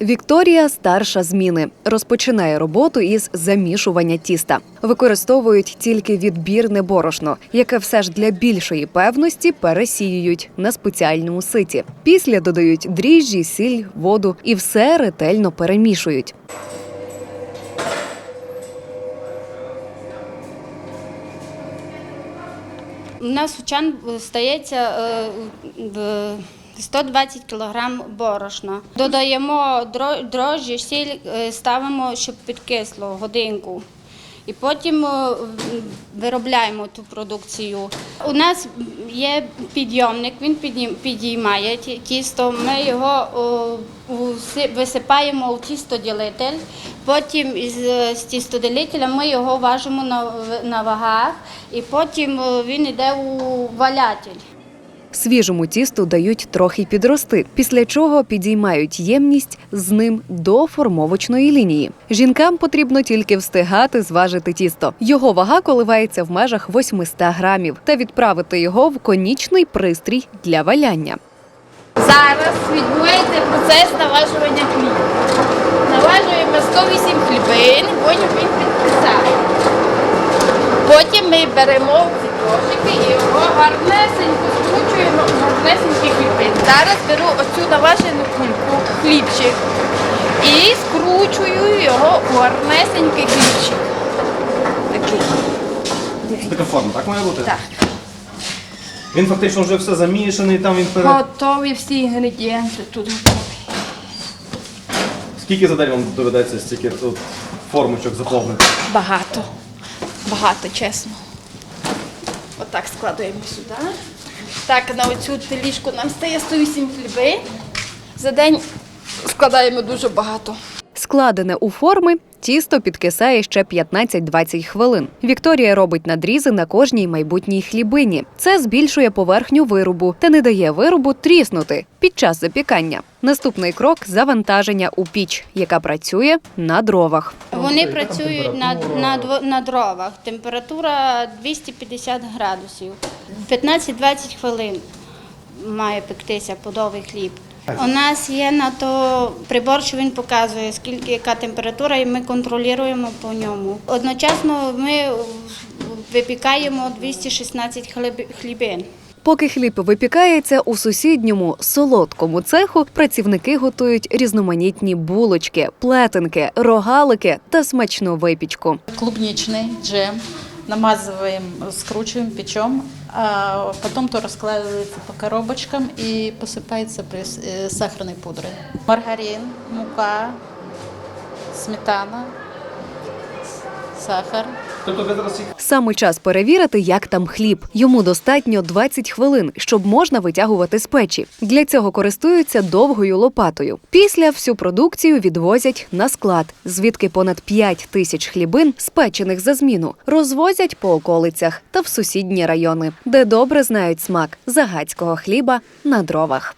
Вікторія старша зміни. Розпочинає роботу із замішування тіста. Використовують тільки відбірне борошно, яке все ж для більшої певності пересіюють на спеціальному ситі. Після додають дріжджі, сіль, воду і все ретельно перемішують. У нас у чан стається е, в 120 кг борошна. Додаємо дрожжі, сіль, е, ставимо, щоб підкисло годинку. І потім е, виробляємо ту продукцію. У нас є підйомник, він підіймає тісто. Ми його висипаємо у тістоділитель. Потім з тістоділителя ми його важимо на, вагах, і потім е, він йде у валятель. Свіжому тісту дають трохи підрости, після чого підіймають ємність з ним до формовочної лінії. Жінкам потрібно тільки встигати зважити тісто. Його вага коливається в межах 800 грамів та відправити його в конічний пристрій для валяння. Зараз відбувається процес наважування хліба. Наважуємо 108 хлібин, потім він підписає. Потім ми беремо ці кошики і його гарнесенько скручуємо в гарнесенькі хлібин. Зараз беру оцю наважену кульку, хлібчик, і скручую його у гарнесенький хлібчик. Такий. Така форма, так має бути? Так. Він фактично вже все замішаний, там він перед. Готові всі інгредієнти тут готові. Скільки за день вам доведеться стільки от, формочок заповнити? Багато. Багато, чесно. Отак складуємо сюди. Так, на оцю теліжку нам стає 108 хліби. За день складаємо дуже багато. Складене у форми, тісто підкисає ще 15-20 хвилин. Вікторія робить надрізи на кожній майбутній хлібині. Це збільшує поверхню виробу та не дає виробу тріснути під час запікання. Наступний крок завантаження у піч, яка працює на дровах. Вони працюють на, на, дво- на дровах. Температура 250 градусів. 15-20 хвилин має пектися подовий хліб. У нас є на то прибор, що він показує, скільки яка температура, і ми контролюємо по ньому. Одночасно ми випікаємо 216 хліб- хлібин. Поки хліб випікається у сусідньому солодкому цеху, працівники готують різноманітні булочки, плетенки, рогалики та смачну випічку. клубничный джем, намазываем, скручиваем, печем, а потом то раскладывается по коробочкам и посыпается пресс- э, сахарной пудрой. Маргарин, мука, сметана, сахар. Тобто Саме час перевірити, як там хліб. Йому достатньо 20 хвилин, щоб можна витягувати з печі. Для цього користуються довгою лопатою. Після всю продукцію відвозять на склад, звідки понад 5 тисяч хлібин, спечених за зміну, розвозять по околицях та в сусідні райони, де добре знають смак загадського хліба на дровах.